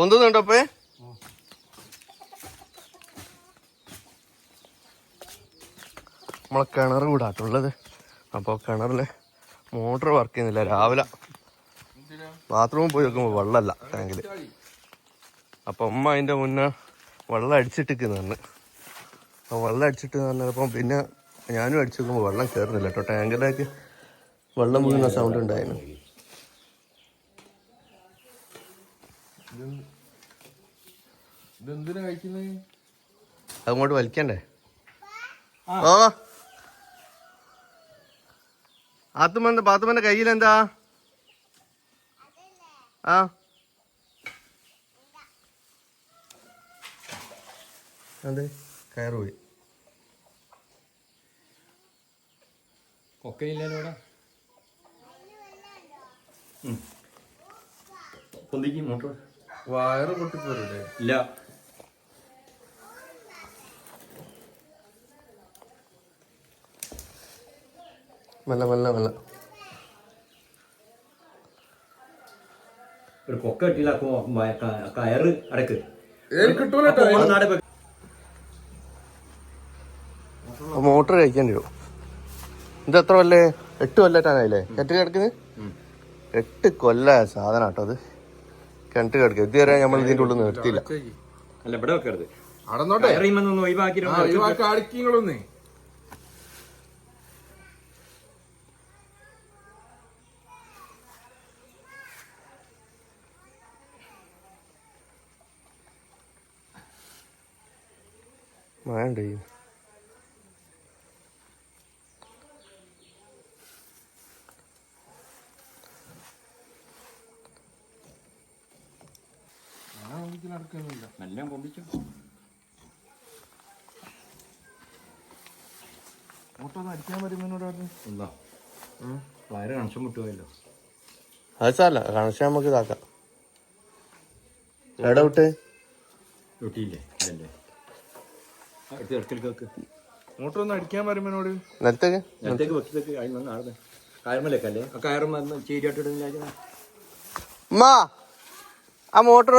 പൊന്തുന്നുണ്ടോ അപ്പേ നമ്മളെ കിണർ കൂടാട്ടുള്ളത് അപ്പോൾ കിണറിൽ മോട്ടർ വർക്ക് ചെയ്യുന്നില്ല രാവിലെ. ബാത്റൂമിൽ പോയി നോക്കുമ്പോൾ വെള്ളമല്ല ടാങ്കിൽ അപ്പം അമ്മ അതിന്റെ മുന്നേ വെള്ളം അടിച്ചിട്ടിരിക്കുന്നു അപ്പൊ അപ്പോൾ വെള്ളം അടിച്ചിട്ട് പറഞ്ഞപ്പം പിന്നെ ഞാനും അടിച്ചു നോക്കുമ്പോൾ വെള്ളം കയറുന്നില്ല കേട്ടോ. ടാങ്കിലേക്ക് വെള്ളം മുങ്ങുന്ന സൗണ്ട് ഉണ്ടായിരുന്നു. ഇതെന്തിനാ കഴിക്കുന്നത് അങ്ങോട്ട് വലിക്കണ്ടേ? ഓ. ആത്തുമന്റെ പാത്തുമന്റെ കയ്യിലെന്താ? ആ. അതെ കയറുപോയി. പോയി കൊക്കയില്ലല്ലോ ഇവിടെ. പൊന്തിക്ക് മോട്ടോർ വയറ് പൊട്ടിപ്പോരൂലേ ഇല്ല. മെല്ല മെല്ല മെല്ല. ഒരു കൊക്ക കിട്ടിയില്ല കയറ് അടക്ക്. മോട്ടർ കഴിക്കേണ്ടി വരും. ഇത് എത്ര കൊല്ലേ? എട്ട് കൊല്ലറ്റാനായില്ലേ കെട്ട് കിടക്കുന്നത് എട്ട് കൊല്ല സാധനം കേട്ടോ അത് കിണറ്റ് കിടക്കുക. ഇതുവരെ നമ്മൾ ഇതിന്റെ ഉള്ളിൽ നിർത്തിയില്ല. അല്ല ഇവിടെ വെക്കരുത്. അടന്നോട്ടെ. ഒഴിവാക്കി. അടിക്കങ്ങളൊന്നേ മഴ പറഞ്ഞു എന്താ വയറ് കണക്ഷൻ വിട്ടുപോയല്ലോ അത് സാരല്ല കണക്ഷൻ നമുക്ക് ഇതാക്കാം എവിടെ വിട്ട് കിട്ടിയില്ലേ മുട്ടൊന്ന് അടിക്കാൻ വരുമ്പോന്നോട് നിലത്തേക്ക് നേരത്തേക്ക് വെക്കിലേക്ക് അതിന് വന്ന് ആടുന്നത് കയറുമല്ലേക്കല്ലേ ആ കയറും വന്ന് ആ മോട്ടർ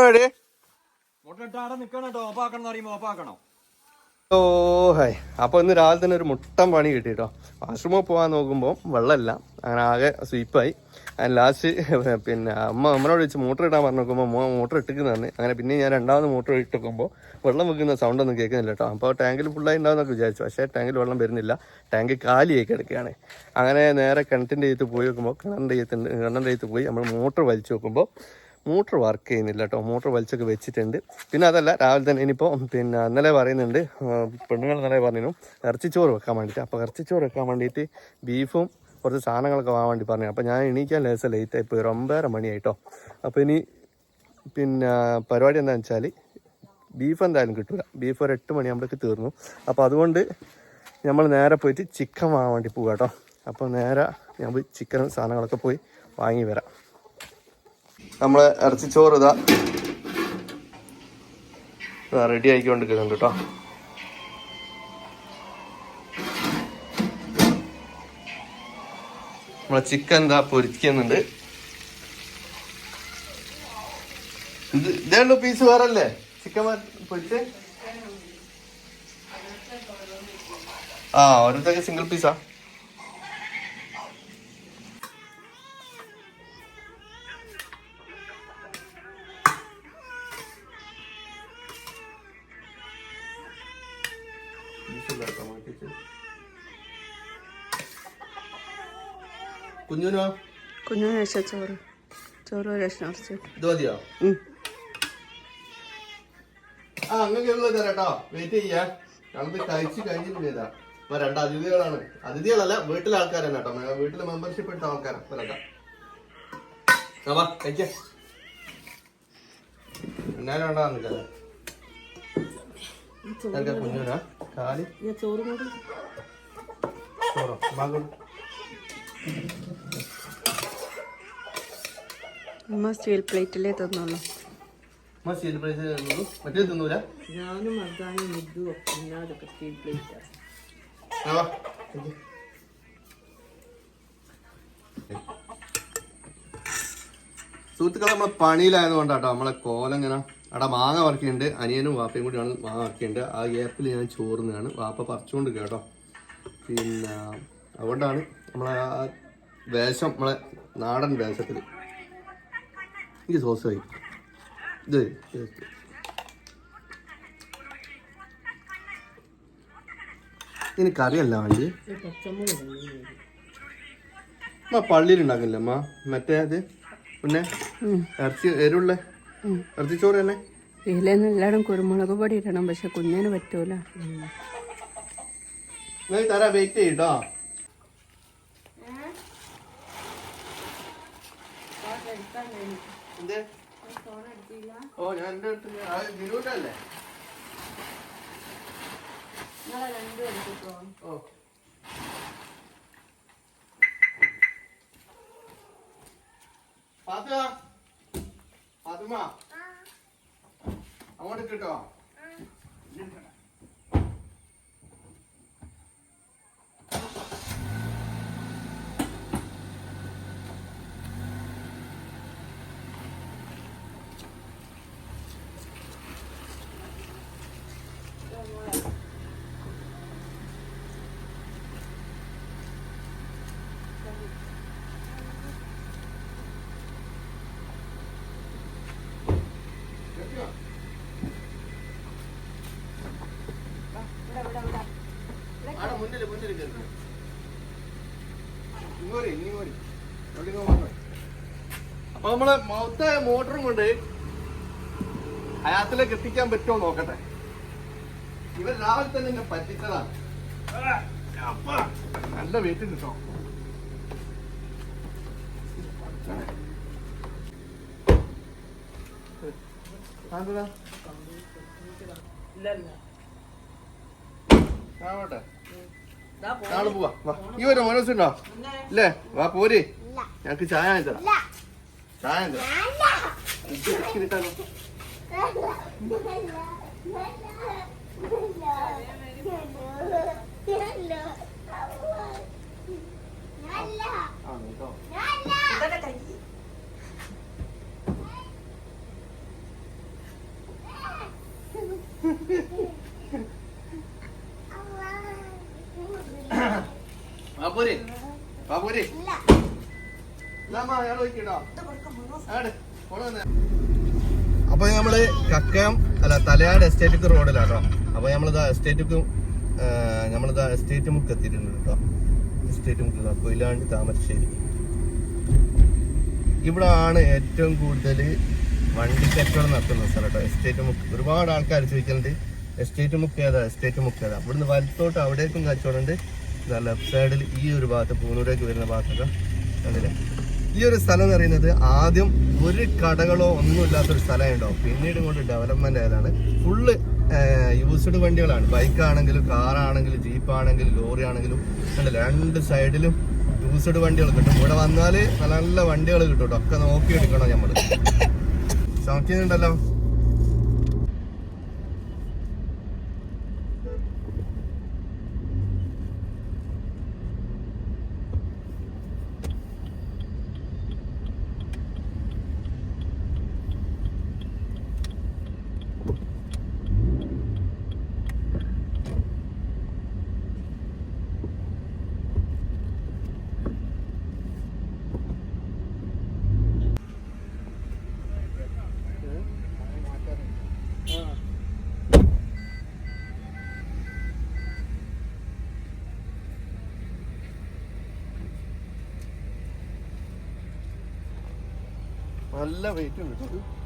ഓ ഹായ് അപ്പോൾ ഇന്ന് രാവിലെ തന്നെ ഒരു മുട്ടം പണി കിട്ടി കേട്ടോ വാഷ്റൂമിൽ പോകാൻ നോക്കുമ്പോൾ വെള്ളമില്ല. അങ്ങനെ ആകെ സ്വീപ്പായി. അങ്ങനെ ലാസ്റ്റ് പിന്നെ അമ്മ അമ്മനോട് വെച്ച് മോട്ടർ ഇടാൻ പറഞ്ഞു നോക്കുമ്പോൾ മോ മോട്ടർ ഇട്ടിക്കുന്നതാണ് അങ്ങനെ പിന്നെ ഞാൻ രണ്ടാമത് മോട്ടർ ഇട്ട് നോക്കുമ്പോൾ വെള്ളം വെക്കുന്ന സൗണ്ട് ഒന്നും കേൾക്കുന്നില്ല കേട്ടോ. അപ്പോൾ ടാങ്കിൽ ഫുള്ളായി ഉണ്ടാവുന്നൊക്കെ വിചാരിച്ചു. പക്ഷേ ടാങ്കിൽ വെള്ളം വരുന്നില്ല. ടാങ്ക് കാലിയായി കിടക്കുകയാണ് അങ്ങനെ നേരെ കിണറ്റിന്റെ ചെയ്ത്ത് പോയി നോക്കുമ്പോൾ കിണറിന്റെ ചെയ്ത്തുണ്ട് കിണറിന്റെ ചെയ്ത്ത് പോയി നമ്മൾ മോട്ടർ വലിച്ചു നോക്കുമ്പോൾ മോട്ടർ വർക്ക് ചെയ്യുന്നില്ല കേട്ടോ. മോട്ടർ വലിച്ചൊക്കെ വെച്ചിട്ടുണ്ട്. പിന്നെ അതല്ല രാവിലെ തന്നെ ഇനിയിപ്പോൾ പിന്നെ ഇന്നലെ പറയുന്നുണ്ട് പെണ്ണുങ്ങൾ ഇന്നലെ പറഞ്ഞു ഇറച്ചിച്ചോറ് വെക്കാൻ വേണ്ടിയിട്ട്. അപ്പോൾ ഇറച്ചിച്ചോറ് വെക്കാൻ വേണ്ടിയിട്ട് ബീഫും കുറച്ച് സാധനങ്ങളൊക്കെ വാങ്ങാൻ വേണ്ടി പറഞ്ഞു. അപ്പോൾ ഞാൻ എണീക്കാൻ ലേസം ലേറ്റായി പോയി ഒരു ഒമ്പതര മണിയായിട്ടോ. അപ്പോൾ ഇനി പിന്നെ പരിപാടി എന്താണെന്ന് വെച്ചാൽ ബീഫ് എന്തായാലും കിട്ടില്ല ബീഫ് ഒരു എട്ട് മണിയാകുമ്പോഴേക്ക് തീർന്നു. അപ്പോൾ അതുകൊണ്ട് നമ്മൾ നേരെ പോയിട്ട് ചിക്കൻ വാങ്ങാൻ വേണ്ടി പോകാം കേട്ടോ. അപ്പോൾ നേരെ ഞാൻ പോയി ചിക്കനും സാധനങ്ങളൊക്കെ പോയി വാങ്ങി വരാം. നമ്മളെ ഇറച്ചിച്ചോറ് ഇതാ. ഇതാ റെഡി ആയിക്കൊണ്ടിരിക്കുന്നുണ്ട് കേട്ടോ നമ്മളെ ചിക്കൻ എന്താ പൊരിക്കുന്നുണ്ട്. ഇത് ഇതേ ഉള്ളൂ പീസ് വേറെ അല്ലേ ചിക്കൻ പൊരിച്ച്? ആ ഓരോരുത്തർക്ക് സിംഗിൾ പീസാ കുഞ്ഞുനോ? കുഞ്ഞിന് രക്ഷ ചോറ്. ചോറ് രക്ഷ ഇത് മതിയോ? ആ അങ്ങനെയുള്ളത് തരാട്ടോ വെയിറ്റ് ചെയ്യാ ഞങ്ങളിത് കഴിച്ച് കഴിഞ്ഞിട്ട് ചെയ്താ ഇപ്പൊ രണ്ട് അതിഥികളാണ്. അതിഥികളല്ല വീട്ടിലെ ആൾക്കാരാണ് കേട്ടോ. വീട്ടിൽ മെമ്പർഷിപ്പ് എടുത്ത ആൾക്കാരാണ്. വരട്ടെ വാ കഴിക്ക എന്നാലും ഉണ്ടാകുന്നില്ല കുഞ്ഞുനാ? കാലി? ചോറ് കൂടി ചോറോ? ബാഗും അമ്മ സ്റ്റീൽ പ്ലേറ്റിലേ തന്നുള്ളൂ. പ്ലേറ്റിലേ പ്രൈസ് മറ്റേ തിന്നൂല? ഞാനും അതാണ് മിദ്ദും ഇന്നാതൊക്കെ സ്റ്റീൽ പ്ലേറ്റാ. ആ, വാ. കഴിക്ക്. സുഹൃത്തുക്കളെ നമ്മളെ പണിയിലായതുകൊണ്ടാട്ടോ നമ്മളെ കോലം ഇങ്ങനെ അവിടെ മാങ്ങ വർക്കിയുണ്ട് അനിയനും വാപ്പയും കൂടിയാണ് മാങ്ങ വർക്കിയുണ്ട് ആ ഗ്യാപ്പിൽ ഞാൻ ചോറുന്നതാണ്. വാപ്പ പറിച്ചുകൊണ്ട് കേട്ടോ. പിന്നെ അതുകൊണ്ടാണ് നമ്മളെ ആ വേഷം നമ്മളെ നാടൻ വേഷത്തിൽ എനിക്ക് സോസ് ഇത് ഇത്. ഇതിന് കറിയല്ല വേണ്ടി അമ്മ പള്ളിയിൽ ഉണ്ടാക്കില്ല അമ്മ മറ്റേ അത് പിന്നെ ഇറച്ചി എരുള്ള. ഇറച്ചിച്ചോറ് തന്നെ ഇതിലെന്ന് എല്ലായിടും കുരുമുളക് പൊടി ഇടണം പക്ഷെ കുഞ്ഞിന് പറ്റൂല. തരാ വെയിറ്റ് ചെയ്യട്ടോ. എന്ത്? ഓ ഞാൻ എന്റെ അടുത്ത് ഞാൻ- അത് ജിനുവിന്റെ ഓ. ഫാത്തിമ ഫാത്തിമ. അങ്ങോട്ട് കിട്ടോ. അപ്പൊ നമ്മൾ മൊത്ത മോട്ടറും കൊണ്ട് അയാത്തിലേക്ക് എത്തിക്കാൻ പറ്റുമോ നോക്കട്ടെ. ഇവർ രാവിലെ തന്നെ എന്നെ പറ്റിച്ചതാണ്. നല്ല വെയിറ്റ് കിട്ടോ നാളെ പോവാ. വാ. ഈ ഒരു മനസ്സുണ്ടോ ഇല്ലേ? വാ പോര്. ഞങ്ങക്ക് ചായ വാങ്ങിത്തരാം. ചായ വാങ്ങിത്തരാം. ഇത് അപ്പൊ നമ്മൾ കക്കയം അല്ല തലയാട് എസ്റ്റേറ്റ് റോഡിലാട്ടോ. അപ്പൊ നമ്മളിതാ എസ്റ്റേറ്റ് നമ്മളിതാ എസ്റ്റേറ്റ് മുക്ക് എത്തിയിട്ടുണ്ട് കേട്ടോ എസ്റ്റേറ്റ് മുക്ക് കൊയിലാണ്ട് താമരശ്ശേരി. ഇവിടെ ആണ് ഏറ്റവും കൂടുതൽ വണ്ടി കച്ചവടം നടത്തുന്ന സ്ഥലം കേട്ടോ എസ്റ്റേറ്റ് മുക്ക്. ഒരുപാട് ആൾക്കാർ ചോദിക്കലുണ്ട് എസ്റ്റേറ്റ് മുക്ക് ഏതാ? എസ്റ്റേറ്റ് മുക്ക് ഏതാ? ഇവിടുന്ന് വലത്തോട്ട് അവിടേക്കും കച്ചവടം ഉണ്ട്. ഇതാ ലെഫ്റ്റ് സൈഡിൽ ഈ ഒരു ഭാഗത്ത് പൂനൂരേക്ക് വരുന്ന ഭാഗത്തൊക്കെ കണ്ടില്ലേ? ഈ ഒരു സ്ഥലം എന്ന് പറയുന്നത് ആദ്യം ഒരു കടകളോ ഒന്നും ഇല്ലാത്തൊരു സ്ഥലമുണ്ടോ പിന്നീട് കൊണ്ട് ഡെവലപ്മെന്റ് ആയതാണ്. ഫുള്ള് യൂസ്ഡ് വണ്ടികളാണ്. ബൈക്കാണെങ്കിലും കാറാണെങ്കിലും ജീപ്പാണെങ്കിലും ലോറി ആണെങ്കിലും രണ്ട് സൈഡിലും യൂസ്ഡ് വണ്ടികൾ കിട്ടും. ഇവിടെ വന്നാൽ നല്ല നല്ല വണ്ടികൾ കിട്ടും ഒക്കെ നോക്കി എടുക്കണം നമ്മൾ നല്ല വെയിറ്റ് ഉണ്ട്.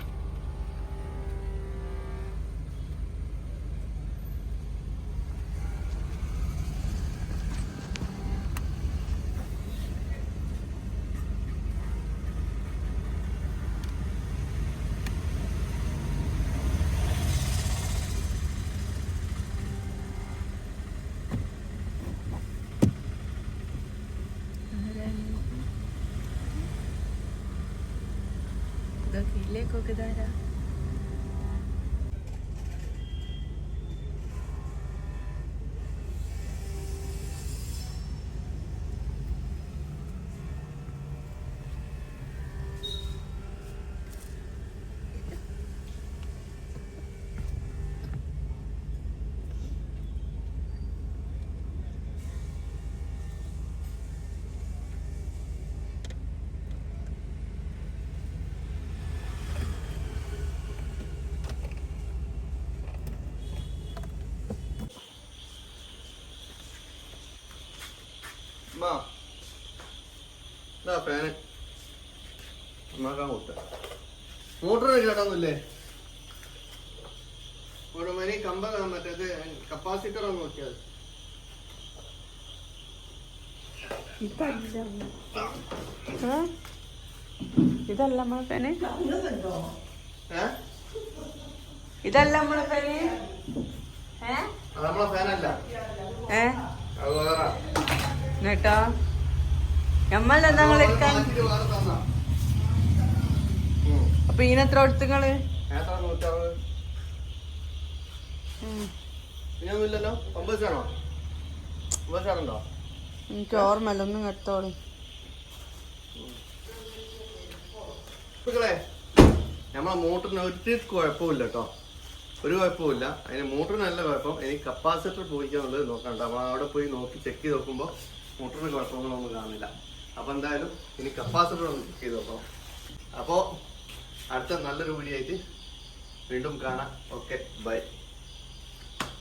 കേട്ടോ ഇത്. ഇതൊക്കെ അമ്മ എന്താ ഫാന്. നന്നാക്കാൻ കൊടുത്ത മോട്ടർ കേട്ടൊന്നുമില്ലേ ഒരു മണി കമ്പ മറ്റേത് കപ്പാസിറ്റർ ഒന്ന് നോക്കിയാൽ ഇതല്ല നമ്മളെ ഫാന്. ഇതല്ല നമ്മളെ ഫാന്. ഏ? നമ്മളെ ഫാനല്ല. ഏ? അത് വേറെ. എന്നിട്ടോ ഉം. അപ്പൊ ഇതിനെത്ര കൊടുത്തുങ്ങൾ എനിക്ക് ഓർമ്മല്ല ഒന്നും എടുത്തോളൂ. നമ്മളെ മോട്ടറിന് ഒരു കുഴപ്പമില്ല കേട്ടോ ഒരു കുഴപ്പമില്ല. അതിന് മോട്ടറിന് നല്ല കുഴപ്പം. ഇനി കപ്പാസിറ്റർ പോയിക്കാന്നുള്ളത് നോക്കണ്ട അപ്പൊ അവിടെ പോയി നോക്കി ചെക്ക് ചെയ്ത് നോക്കുമ്പോൾ മോട്ടറിന് കുഴപ്പങ്ങളൊന്നും കാണുന്നില്ല. അപ്പൊ എന്തായാലും ഇനി കപ്പാസിറ്റർ ഒന്ന് ചെക്ക് ചെയ്ത് നോക്കാം അപ്പോ അടുത്ത നല്ലൊരു വീഡിയോ ആയിട്ട് വീണ്ടും കാണാം. Okay bye